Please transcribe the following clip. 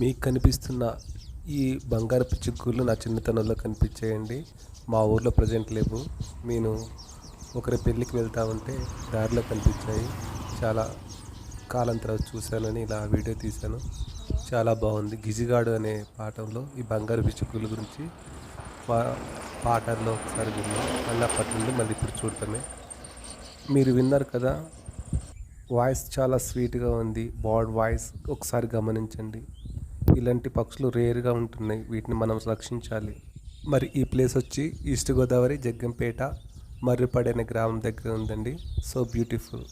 మీకు కనిపిస్తున్న ఈ బంగారపు చిక్కులు నా చిన్నతనంలో కనిపించేయండి. మా ఊర్లో ప్రజెంట్ లేవు. నేను ఒకరి పెళ్ళికి వెళ్తా ఉంటే దారిలో కనిపించాయి. చాలా కాలం తర్వాత చూశానని ఇలా వీడియో తీశాను. చాలా బాగుంది. గిజిగాడు అనే పాఠంలో ఈ బంగారు చిక్కుల గురించి పా పాటల్లో ఒకసారి విన్నాం. మళ్ళీ అప్పటి నుండి మళ్ళీ ఇప్పుడు చూడటమే. మీరు విన్నారు కదా వాయిస్ చాలా స్వీట్గా ఉంది. Bad voice. ఒకసారి గమనించండి. ఇలాంటి పక్షులు రేర్గా ఉంటున్నాయి. వీటిని మనం రక్షించాలి. మరి ఈ ప్లేస్ వచ్చి ఈస్ట్ గోదావరి జగ్గంపేట మర్రిపాడు అనే గ్రామం దగ్గర ఉందండి. So beautiful.